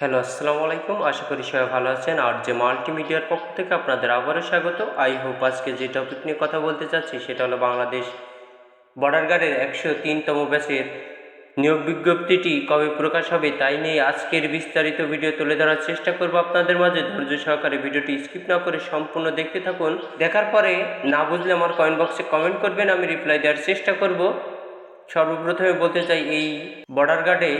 Hello, আসসালামু আলাইকুম। আশা করি সবাই ভালো আছেন। আর যে মাল্টিমিডিয়ার পক্ষ থেকে আপনাদের আবারও স্বাগত। আই হোপ আজকে যে টপিক নিয়ে কথা বলতে চাচ্ছি, সেটা হলো বাংলাদেশ বর্ডার গার্ডের একশো তিনতম ব্যাচের নিয়োগ বিজ্ঞপ্তিটি কবে প্রকাশ হবে তাই নিয়ে আজকের বিস্তারিত ভিডিও তুলে ধরার চেষ্টা করব আপনাদের মাঝে। ধৈর্য সহকারে ভিডিওটি স্কিপ না করে সম্পূর্ণ দেখতে থাকুন। দেখার পরে না বুঝলে আমার কমেন্ট বক্সে কমেন্ট করবেন, আমি রিপ্লাই দেওয়ার চেষ্টা করব। সর্বপ্রথমে বলতে চাই, এই বর্ডার গার্ডে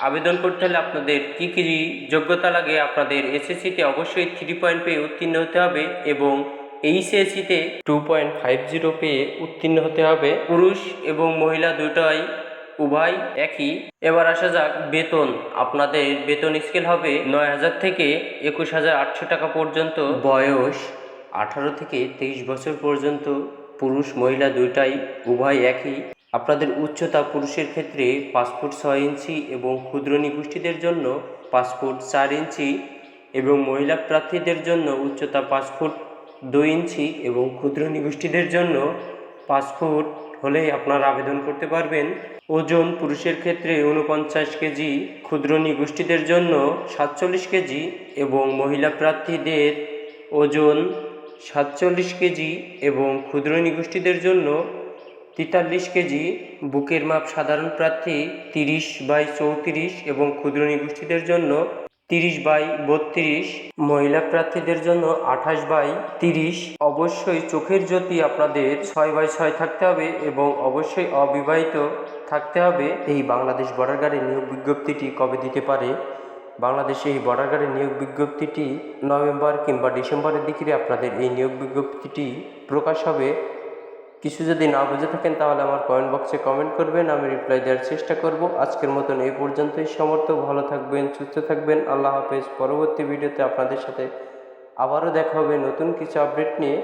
আবেদন করতে হলে আপনাদের কী কী যোগ্যতা লাগে আপনাদের এসএসসিতে অবশ্যই থ্রি পয়েন্ট পেয়ে উত্তীর্ণ হতে হবে এবং এইচএসসিতে টু পয়েন্ট ফাইভ জিরো পেয়ে উত্তীর্ণ হতে হবে। পুরুষ এবং মহিলা দুটাই উভয় একই। এবার আসা যাক বেতন। আপনাদের বেতন স্কেল হবে নয় হাজার থেকে একুশ হাজার আটশো টাকা পর্যন্ত। বয়স আঠারো থেকে তেইশ বছর পর্যন্ত। পুরুষ মহিলা দুইটাই উভয় একই। আপনাদের উচ্চতা পুরুষের ক্ষেত্রে পাসপোর্ট ছয় ইঞ্চি এবং ক্ষুদ্র নিগোষ্ঠীদের জন্য পাসপোর্ট চার ইঞ্চি এবং মহিলা প্রার্থীদের জন্য উচ্চতা পাঁচ ফুট দুই ইঞ্চি এবং ক্ষুদ্র নিগোষ্ঠীদের জন্য পাঁচ ফুট হলেই আপনারা আবেদন করতে পারবেন। ওজন পুরুষের ক্ষেত্রে উনপঞ্চাশ কেজি, ক্ষুদ্র নিগোষ্ঠীদের জন্য সাতচল্লিশ কেজি এবং মহিলা প্রার্থীদের ওজন সাতচল্লিশ কেজি এবং ক্ষুদ্র নিগোষ্ঠীদের জন্য তেতাল্লিশ কেজি বুকের মাপ সাধারণ প্রার্থী তিরিশ বাই চৌত্রিশ এবং ক্ষুদ্র নিগোষ্ঠীদের জন্য তিরিশ বাই বত্রিশ, মহিলা প্রার্থীদের জন্য আঠাশ বাই তিরিশ। অবশ্যই চোখের জ্যোতি আপনাদের ছয় বাই ছয় থাকতে হবে এবং অবশ্যই অবিবাহিত থাকতে হবে। এই বাংলাদেশ বর্ডার গার্ডের নিয়োগ বিজ্ঞপ্তিটি কবে দিতে পারে? বাংলাদেশে এই বর্ডার গার্ডের নিয়োগ বিজ্ঞপ্তিটি নভেম্বর কিংবা ডিসেম্বরের দিকে আপনাদের এই নিয়োগ বিজ্ঞপ্তিটি প্রকাশ হবে। কিছু যদি না বুঝে থাকেন, তাহলে আমার কমেন্ট বক্সে কমেন্ট করবেন, আমি রিপ্লাই দেওয়ার চেষ্টা করব। আজকের মতন এই পর্যন্তই সমর্থ। ভালো থাকবেন, সুস্থ থাকবেন। আল্লাহ হাফেজ। পরবর্তী ভিডিওতে আপনাদের সাথে আবারও দেখা হবে নতুন কিছু আপডেট নিয়ে।